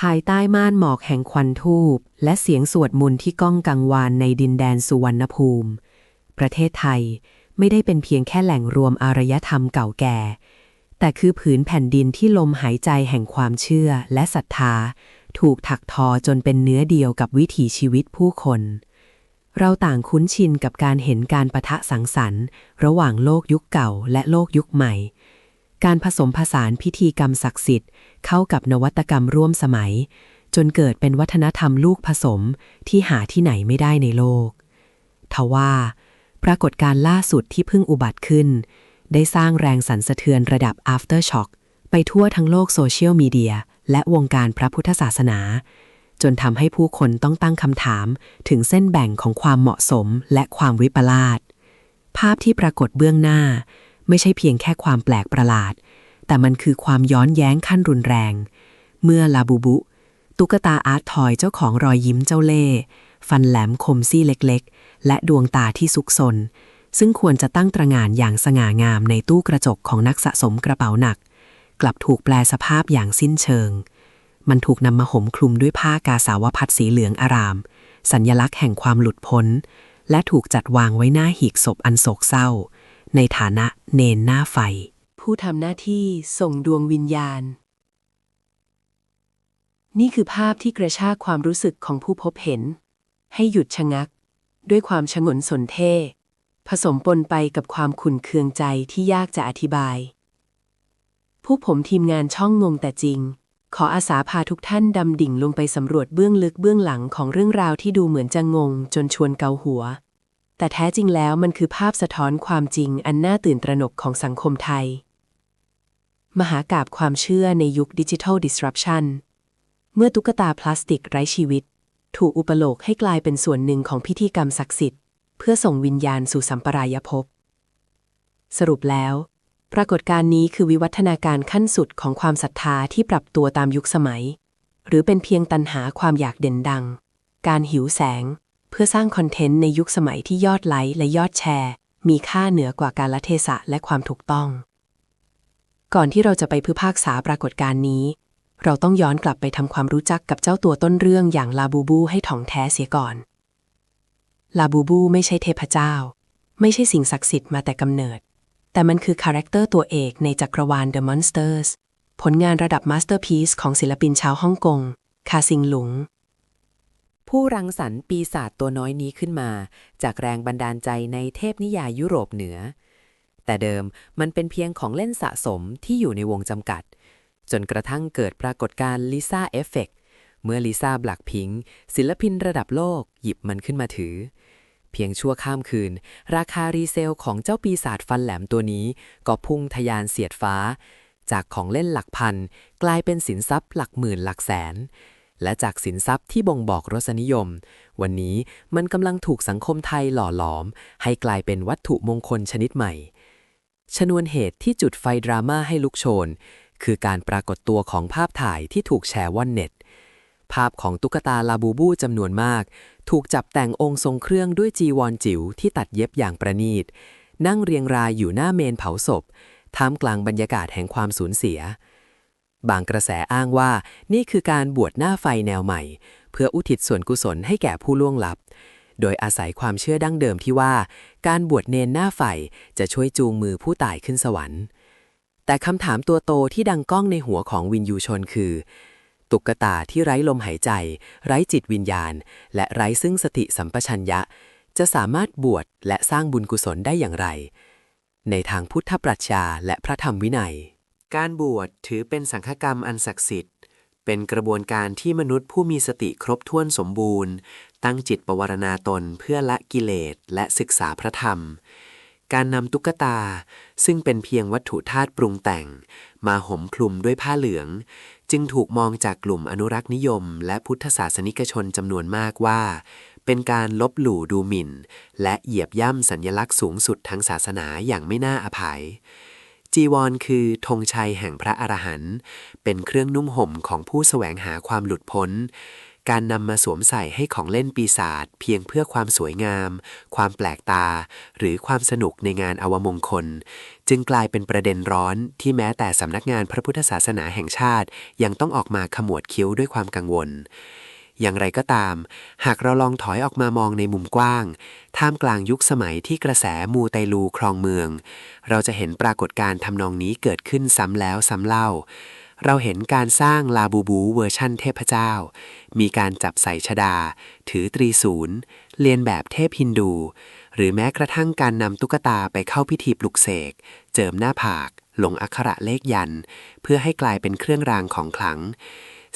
ภายใต้ม่านหมอกแห่งควันทูบและเสียงสวดมนต์ที่ก้องกังวานในดินแดนสุวรรณภูมิ ประเทศไทยไม่ได้เป็นเพียงแค่แหล่งรวมอารยธรรมเก่าแก่ แต่คือผืนแผ่นดินที่ลมหายใจแห่งความเชื่อและศรัทธา ถูกถักทอจนเป็นเนื้อเดียวกับวิถีชีวิตผู้คน เราต่างคุ้นชินกับการเห็นการประทะสังสรรค์ ระหว่างโลกยุคเก่าและโลกยุคใหม่ การผสมผสานพิธีกรรมศักดิ์สิทธิ์ เข้ากับนวัตกรรมร่วมสมัย จนเกิดเป็นวัฒนธรรมลูกผสมที่หาที่ไหนไม่ได้ในโลกทว่า ปรากฏการณ์ล่าสุดที่เพิ่งอุบัติขึ้น ได้สร้างแรงสั่นสะเทือนระดับ aftershock ไปทั่วทั้งโลกโซเชียลมีเดียและวงการพระพุทธศาสนา จนทำให้ผู้คนต้องตั้งคำถามถึงเส้นแบ่งของความเหมาะสมและความวิปลาสภาพที่ปรากฏเบื้องหน้า ไม่ใช่เพียงแค่ความแปลกประหลาด แต่มันคือความย้อนแย้งขั้นรุนแรง เมื่อลาบูบุ ตุ๊กตาอาร์ตทอยเจ้าของรอยยิ้มเจ้าเล่ห์ฟันแหลมคมซี่เล็กๆ และดวงตาที่ซุกซน ซึ่งควรจะตั้งตระงานอย่างสง่างามในตู้กระจกของนักสะสมกระเป๋าหนัก กลับถูกแปลสภาพอย่างสิ้นเชิง มันถูกนำมาห่มคลุมด้วยผ้ากาสาวพัดสีเหลืองอาราม สัญญลักษณ์แห่งความหลุดพ้น และถูกจัดวางไว้หน้าหีกศพอันโศกเศร้า ในฐานะเนนหน้าไฟ ผู้ทำหน้าที่ส่งดวงวิญญาณ นี่คือภาพที่กระชากความรู้สึกของผู้พบเห็น ให้หยุดชะงัก ด้วยความชงนสนเท่ ผสมปนไปกับความขุ่นเคืองใจที่ยากจะอธิบาย ผู้ผมทีมงานช่องงงแต่จริง ขออาสาพาทุกท่านดำดิ่งลงไปสำรวจเบื้องลึกเบื้องหลังของเรื่องราวที่ดูเหมือนจะงงจนชวนเกาหัว แต่แท้จริงแล้วมันคือภาพสะท้อนความจริงอันน่าตื่นตระหนกของสังคมไทย มหากาบความเชื่อในยุคดิจิทัล disruption เมื่อตุ๊กตาพลาสติกไร้ชีวิต ถูกอุปโลกให้กลายเป็นส่วนหนึ่งของพิธีกรรมศักดิ์สิทธิ์ เพื่อส่งวิญญาณสู่สัมปรายภพ สรุปแล้ว ปรากฏการณ์นี้คือวิวัฒนาการขั้นสุดของความศรัทธาที่ปรับตัวตามยุคสมัย หรือเป็นเพียงตันหาความอยากเด่นดัง การหิวแสง พื่อสร้างคอนเทนต์ในยุคสมัยที่ยอดไลค์และยอดแชร์ มีค่าเหนือกว่าการละเทศะและความถูกต้อง ก่อนที่เราจะไปพิพากษาปรากฏการณ์นี้ เราต้องย้อนกลับไปทำความรู้จักกับเจ้าตัวต้นเรื่องอย่างลาบูบูให้ถ่องแท้เสียก่อน ลาบูบูไม่ใช่เทพเจ้า ไม่ใช่สิ่งศักดิ์สิทธิ์มาแต่กำเนิด แต่มันคือคาแรคเตอร์ตัวเอกในจักรวาล The Monsters ผลงานระดับมาสเตอร์พีซของศิลปินชาวฮ่องกง คาซิงหลุง ผู้รังสรรค์ปีศาจตัวน้อยนี้ขึ้นมา จากแรงบันดาลใจในเทพนิยายยุโรปเหนือ แต่เดิมมันเป็นเพียงของเล่นสะสมที่อยู่ในวงจำกัด จนกระทั่งเกิดปรากฏการณ์ลิซ่าเอฟเฟกเมื่อลิซ่าบลักพิงศิลปินระดับโลกหยิบมันขึ้นมาถือ เพียงชั่วข้ามคืน ราคารีเซลของเจ้าปีศาจฟันแหลมตัวนี้ก็พุ่งทะยานเสียดฟ้า จากของเล่นหลักพัน กลายเป็นสินทรัพย์หลักหมื่นหลักแสน และจากสินทรัพย์ที่บ่งบอกรสนิยม วันนี้มันกำลังถูกสังคมไทยหล่อหลอม ให้กลายเป็นวัตถุมงคลชนิดใหม่ ชนวนเหตุที่จุดไฟดราม่าให้ลุกโชน คือการปรากฏตัวของภาพถ่ายที่ถูกแชร์ว่อนเน็ต ภาพของตุ๊กตาลาบูบูจำนวนมาก ถูกจับแต่งองค์ทรงเครื่องด้วยจีวรจิ๋วที่ตัดเย็บอย่างประณีต นั่งเรียงรายอยู่หน้าเมนเผาศพท่ามกลางบรรยากาศแห่งความสูญเสีย บางกระแสอ้างว่านี่คือการบวชหน้าไฟแนวใหม่ เพื่ออุทิศส่วนกุศลให้แก่ผู้ล่วงลับ โดยอาศัยความเชื่อดั้งเดิมที่ว่า การบวชเนนหน้าไฟจะช่วยจูงมือผู้ตายขึ้นสวรรค์ แต่คำถามตัวโตที่ดังก้องในหัวของวินยูชนคือ ตุ๊กตาที่ไร้ลมหายใจ ไร้จิตวิญญาณ และไร้ซึ่งสติสัมปชัญญะ จะสามารถบวชและสร้างบุญกุศลได้อย่างไร ในทางพุทธปรัชญาและพระธรรมวินัย การบวชถือเป็นสังฆกรรมอันศักดิ์สิทธิ์ เป็นกระบวนการที่มนุษย์ผู้มีสติครบถ้วนสมบูรณ์ ตั้งจิตประวรณาตนเพื่อละกิเลสและศึกษาพระธรรม การนำตุ๊กตา ซึ่งเป็นเพียงวัตถุธาตุปรุงแต่ง มาห่มคลุมด้วยผ้าเหลือง จึงถูกมองจากกลุ่มอนุรักษ์นิยม และพุทธศาสนิกชนจำนวนมากว่า เป็นการลบหลู่ดูหมิ่น และเหยียบย่ำสัญญลักษณ์สูงสุดทางศาสนาอย่างไม่น่าอภัย จีวรคือธงชัยแห่งพระอรหันต์เป็นเครื่องนุ่มห่มของผู้แสวงหาความหลุดพ้น การนำมาสวมใส่ให้ของเล่นปีศาจเพียงเพื่อความสวยงาม ความแปลกตา หรือความสนุกในงานอวมงคล จึงกลายเป็นประเด็นร้อนที่แม้แต่สำนักงานพระพุทธศาสนาแห่งชาติ ยังต้องออกมาขมวดคิ้วด้วยความกังวล อย่างไรก็ตาม หากเราลองถอยออกมามองในมุมกว้าง ท่ามกลางยุคสมัยที่กระแสมูไตลูครองเมือง เราจะเห็นปรากฏการณ์ทำนองนี้เกิดขึ้นซ้ำแล้วซ้ำเล่า เราเห็นการสร้างลาบูบูเวอร์ชั่นเทพเจ้า มีการจับใส่ชดา ถือตรีศูนย์เรียนแบบเทพฮินดู หรือแม้กระทั่งการนำตุ๊กตาไปเข้าพิธีปลุกเสก เจิมหน้าผากลงอักขระเลขยัน เพื่อให้กลายเป็นเครื่องรางของขลัง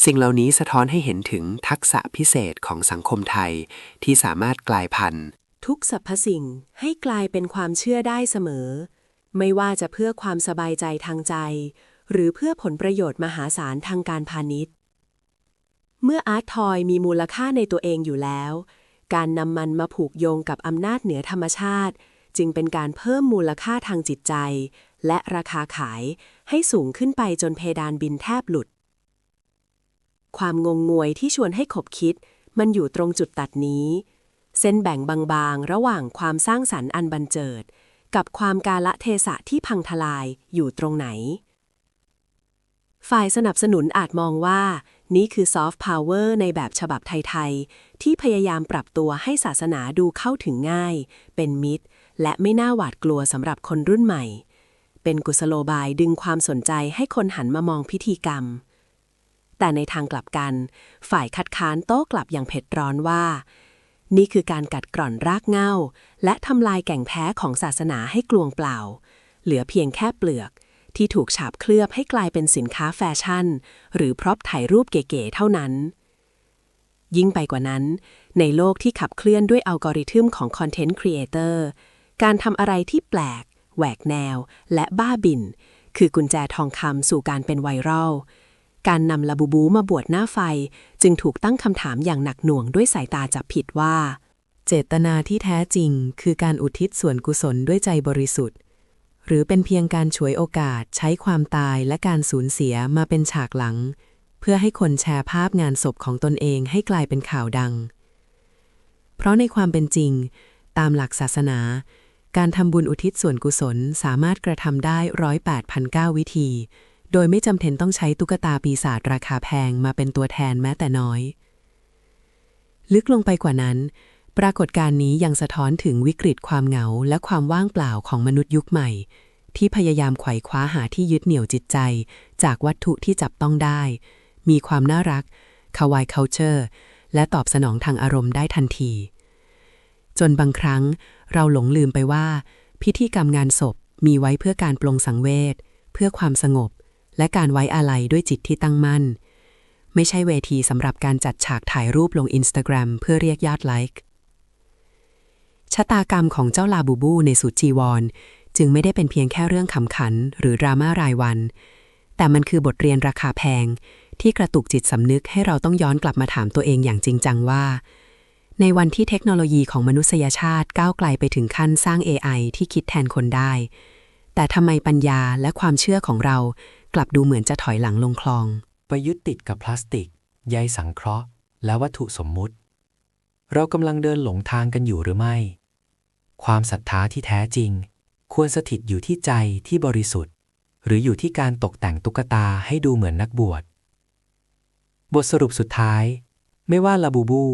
สิ่งเหล่านี้สะท้อนให้เห็นถึงทักษะพิเศษของสังคมไทย ที่สามารถกลายพันธุ์ ทุกสรรพสิ่งให้กลายเป็นความเชื่อได้เสมอ ไม่ว่าจะเพื่อความสบายใจทางใจ หรือเพื่อผลประโยชน์มหาศาลทางการพาณิชย์ เมื่ออาร์ตทอยมีมูลค่าในตัวเองอยู่แล้ว การนำมันมาผูกโยงกับอำนาจเหนือธรรมชาติ จึงเป็นการเพิ่มมูลค่าทางจิตใจ และราคาขายให้สูงขึ้นไปจนเพดานบินแทบหลุด ความงงงวยที่ชวนให้ขบคิด มันอยู่ตรงจุดตัดนี้ เส้นแบ่งบางๆ ระหว่างความสร้างสรรค์อันบันเจิด กับความกาละเทศะที่พังทลายอยู่ตรงไหน ฝ่ายสนับสนุนอาจมองว่า นี่คือซอฟต์พาวเวอร์ในแบบฉบับไทยๆ ที่พยายามปรับตัวให้ศาสนาดูเข้าถึงง่าย เป็นมิตร และไม่น่าหวาดกลัวสำหรับคนรุ่นใหม่ เป็นกุศโลบายดึงความสนใจให้คนหันมามองพิธีกรรม แต่ในทางกลับกัน ฝ่ายคัดค้านโต้กลับอย่างเผ็ดร้อนว่า นี่คือการกัดกร่อนรากเหง้า และทำลายแก่งแท้ของศาสนาให้กลวงเปล่า เหลือเพียงแค่เปลือก ที่ถูกฉาบเคลือบให้กลายเป็นสินค้าแฟชั่น หรือพร็อพถ่ายรูปเก๋ๆเท่านั้น ยิ่งไปกว่านั้น ในโลกที่ขับเคลื่อนด้วยอัลกอริทึมของคอนเทนต์ครีเอเตอร์การทำอะไรที่แปลก แหวกแนว และบ้าบิน คือกุญแจทองคำสู่การเป็นไวรัล การนำลาบูบูมาบวชหน้าไฟ จึงถูกตั้งคำถามอย่างหนักหน่วงด้วยสายตาจับผิดว่า เจตนาที่แท้จริง คือการอุทิศส่วนกุศลด้วยใจบริสุทธิ์ หรือเป็นเพียงการฉวยโอกาสใช้ความตายและการสูญเสียมาเป็นฉากหลัง เพื่อให้คนแชร์ภาพงานศพของตนเองให้กลายเป็นข่าวดัง เพราะในความเป็นจริง ตามหลักศาสนา การทำบุญอุทิศส่วนกุศลสามารถกระทำได้ร้อยแปดพันเก้าวิธี โดยไม่จำเป็นต้องใช้ตุ๊กตาปีศาจราคาแพงมาเป็นตัวแทนแม้แต่น้อย ลึกลงไปกว่านั้น ปรากฏการณ์นี้ยังสะท้อนถึงวิกฤตความเหงาและความว่างเปล่าของมนุษย์ยุคใหม่ ที่พยายามไขว่คว้าหาที่ยึดเหนี่ยวจิตใจ จากวัตถุที่จับต้องได้ มีความน่ารักคาวายเคาเจอร์และตอบสนองทางอารมณ์ได้ทันที จนบางครั้งเราหลงลืมไปว่า พิธีกรรมงานศพมีไว้เพื่อการปลงสังเวชเพื่อความสงบ และการไว้อาลัยด้วยจิตที่ตั้งมั่น ไม่ใช่เวทีสำหรับการจัดฉากถ่ายรูปลงอินสตาแกรมเพื่อเรียกยอดไลค์ชะตากรรมของเจ้าลาบูบูในสุจีวร จึงไม่ได้เป็นเพียงแค่เรื่องขำขัน หรือดราม่ารายวัน แต่มันคือบทเรียนราคาแพง ที่กระตุกจิตสำนึกให้เราต้องย้อนกลับมาถามตัวเองอย่างจริงจังว่า ในวันที่เทคโนโลยีของมนุษยชาติก้าวไกลไปถึงขั้นสร้าง AI ที่คิดแทนคนได้ แต่ทำไมปัญญาและความเชื่อของเรา กลับดูเหมือนจะถอยหลังลงคลอง ไปยึดติดกับพลาสติก ใยสังเคราะห์ และวัตถุสมมุติ เรากำลังเดินหลงทางกันอยู่หรือไม่ ความศรัทธาที่แท้จริง ควรสถิตอยู่ที่ใจที่บริสุทธิ์ หรืออยู่ที่การตกแต่งตุ๊กตาให้ดูเหมือนนักบวช บทสรุปสุดท้าย ไม่ว่าลาบูบู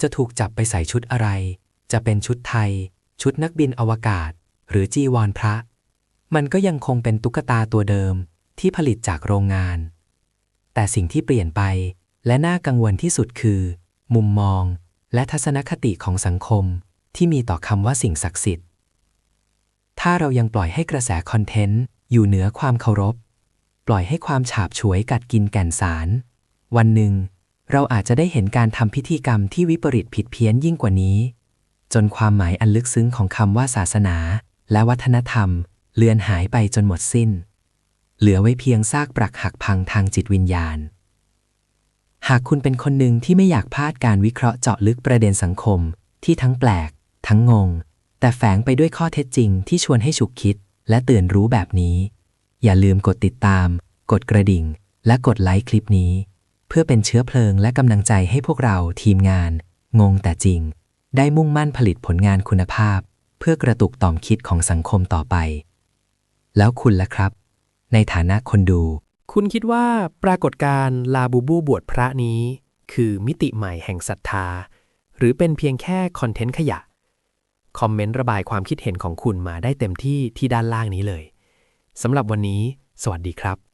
จะถูกจับไปใส่ชุดอะไร จะเป็นชุดไทย ชุดนักบินอวกาศ หรือจีวรพระ มันก็ยังคงเป็นตุ๊กตาตัวเดิม ที่ผลิตจากโรงงาน แต่สิ่งที่เปลี่ยนไปและน่ากังวลที่สุดคือ มุมมองและทัศนคติของสังคมที่มีต่อคำว่าสิ่งศักดิ์สิทธิ์ ถ้าเรายังปล่อยให้กระแสคอนเทนต์อยู่เหนือความเคารพ ปล่อยให้ความฉาบฉวยกัดกินแก่นสาร วันหนึ่ง เราอาจจะได้เห็นการทำพิธีกรรมที่วิปริตผิดเพี้ยนยิ่งกว่านี้ จนความหมายอันลึกซึ้งของคำว่าศาสนา และวัฒนธรรม เลือนหายไปจนหมดสิ้น เหลือไว้เพียงซากปรักหักพังทางจิตวิญญาณ หากคุณเป็นคนหนึ่งที่ไม่อยากพลาดการวิเคราะห์เจาะลึกประเด็นสังคม ที่ทั้งแปลก ทั้งงง แต่แฝงไปด้วยข้อเท็จจริงที่ชวนให้ฉุกคิด และตื่นรู้แบบนี้ อย่าลืมกดติดตาม กดกระดิ่ง และกดไลค์คลิปนี้ เพื่อเป็นเชื้อเพลิงและกำลังใจให้พวกเราทีมงาน งงแต่จริง ได้มุ่งมั่นผลิตผลงานคุณภาพ เพื่อกระตุกต่อมคิดของสังคมต่อไป แล้วคุณล่ะครับ ในฐานะคนดู คุณคิดว่าปรากฏการณ์ลาบูบูบวชพระนี้ คือมิติใหม่แห่งศรัทธา หรือเป็นเพียงแค่คอนเทนต์ขยะ คอมเมนต์ระบายความคิดเห็นของคุณมาได้เต็มที่ที่ด้านล่างนี้เลยสำหรับวันนี้ สวัสดีครับ